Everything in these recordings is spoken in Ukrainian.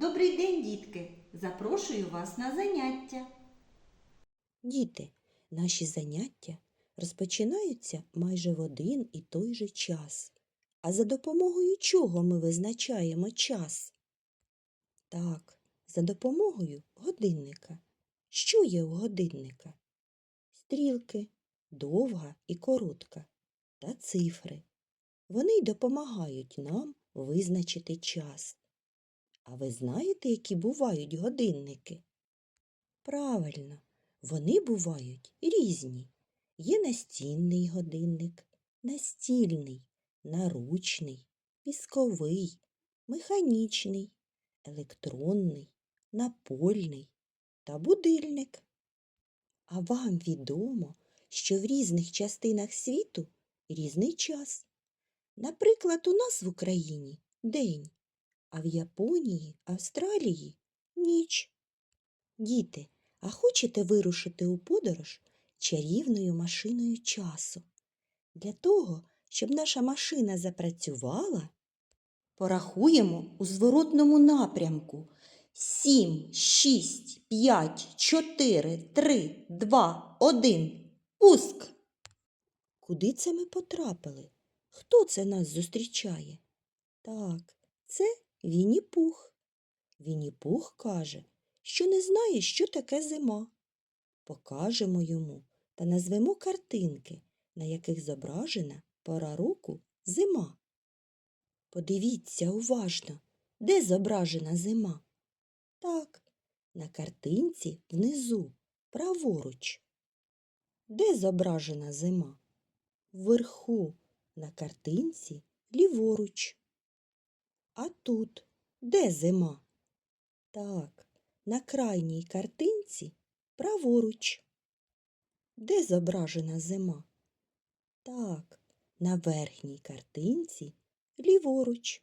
Добрий день, дітки! Запрошую вас на заняття. Діти, наші заняття розпочинаються майже в один і той же час. А за допомогою чого ми визначаємо час? Так, за допомогою годинника. Що є у годинника? Стрілки, довга і коротка, та цифри. Вони й допомагають нам визначити час. А ви знаєте, які бувають годинники? Правильно, вони бувають різні. Є настінний годинник, настільний, наручний, пісковий, механічний, електронний, напольний та будильник. А вам відомо, що в різних частинах світу різний час. Наприклад, у нас в Україні день, а в Японії, Австралії ніч. Діти, а хочете вирушити у подорож чарівною машиною часу? Для того, щоб наша машина запрацювала, порахуємо у зворотному напрямку. Сім, шість, п'ять, чотири, три, два, один. Пуск! Куди це ми потрапили? Хто це нас зустрічає? Так, це Вінні-Пух. Вінні-Пух каже, що не знає, що таке зима. Покажемо йому та назвемо картинки, на яких зображена пора року зима. Подивіться уважно, де зображена зима. Так, на картинці внизу, праворуч. Де зображена зима? Вверху, на картинці ліворуч. А тут де зима? Так, на крайній картинці праворуч. Де зображена зима? Так, на верхній картинці ліворуч.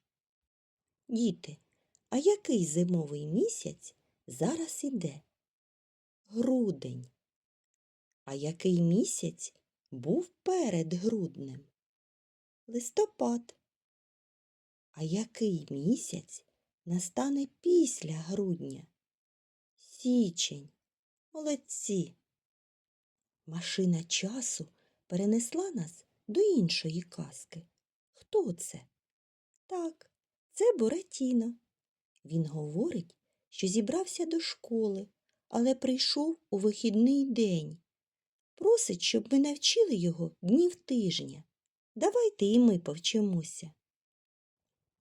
Діти, а який зимовий місяць зараз іде? Грудень. А який місяць був перед груднем? Листопад. А який місяць настане після грудня? Січень. Молодці. Машина часу перенесла нас до іншої казки. Хто це? Так, це Буратіно. Він говорить, що зібрався до школи, але прийшов у вихідний день. Просить, щоб ми навчили його днів тижня. Давайте і ми повчимося.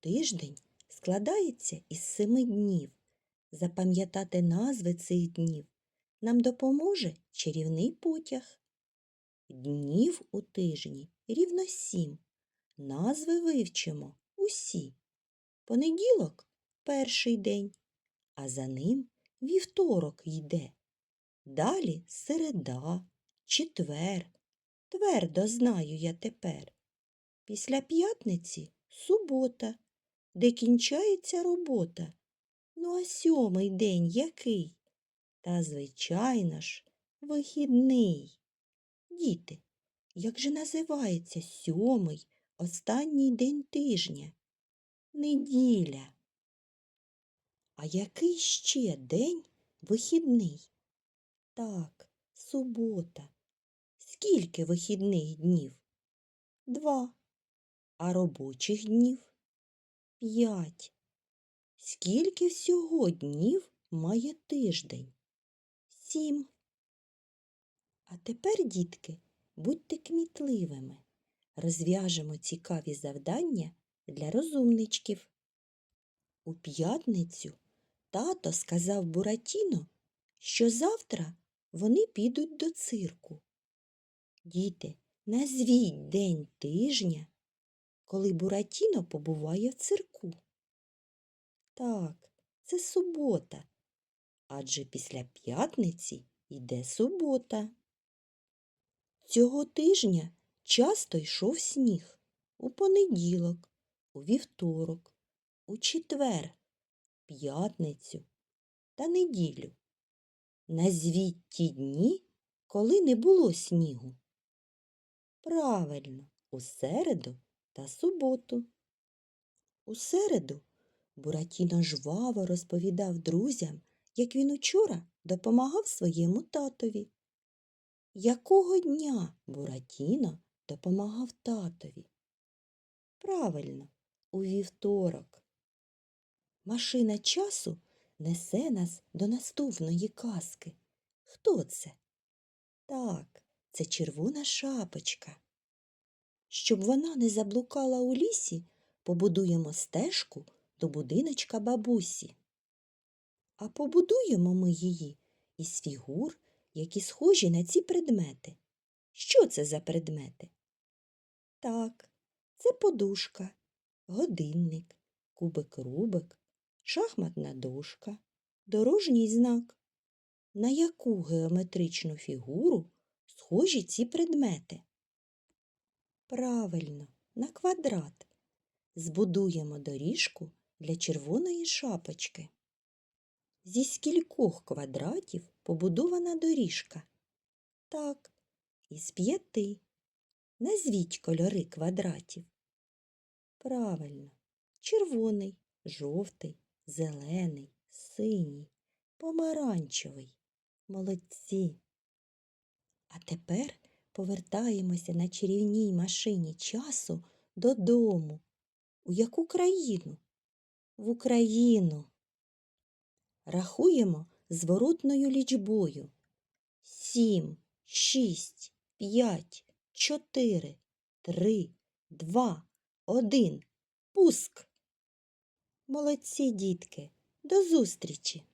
Тиждень складається із семи днів. Запам'ятати назви цих днів нам допоможе чарівний потяг. Днів у тижні рівно сім. Назви вивчимо усі. Понеділок перший день, а за ним вівторок йде. Далі середа, четвер. Твердо знаю я тепер. Після п'ятниці субота, де кінчається робота. Ну, а сьомий день який? Та, звичайно ж, вихідний. Діти, як же називається сьомий останній день тижня? Неділя. А який ще день вихідний? Так, субота. Скільки вихідних днів? Два. А робочих днів? П'ять. Скільки всього днів має тиждень? Сім. А тепер, дітки, будьте кмітливими. Розв'яжемо цікаві завдання для розумничків. У п'ятницю тато сказав Буратіно, що завтра вони підуть до цирку. Діти, назвіть день тижня, коли Буратіно побуває в цирку. Так, це субота, адже після п'ятниці йде субота. Цього тижня часто йшов сніг у понеділок, у вівторок, у четвер, п'ятницю та неділю. Назвіть ті дні, коли не було снігу. Правильно, у середу та суботу. У середу Буратіно жваво розповідав друзям, як він учора допомагав своєму татові. Якого дня Буратіно допомагав татові? Правильно, у вівторок. Машина часу несе нас до наступної казки. Хто це? Так, це червона шапочка. Щоб вона не заблукала у лісі, побудуємо стежку до будиночка бабусі. А побудуємо ми її із фігур, які схожі на ці предмети. Що це за предмети? Так, це подушка, годинник, кубик-рубик, шахматна дошка, дорожній знак. На яку геометричну фігуру схожі ці предмети? Правильно, на квадрат. Збудуємо доріжку для червоної шапочки. Зі скількох квадратів побудована доріжка? Так, із п'яти. Назвіть кольори квадратів. Правильно, червоний, жовтий, зелений, синій, помаранчевий. Молодці. А тепер повертаємося на чарівній машині часу додому. У яку країну? В Україну. Рахуємо зворотною лічбою. Сім, шість, п'ять, чотири, три, два, один. Пуск. Молодці, дітки. До зустрічі!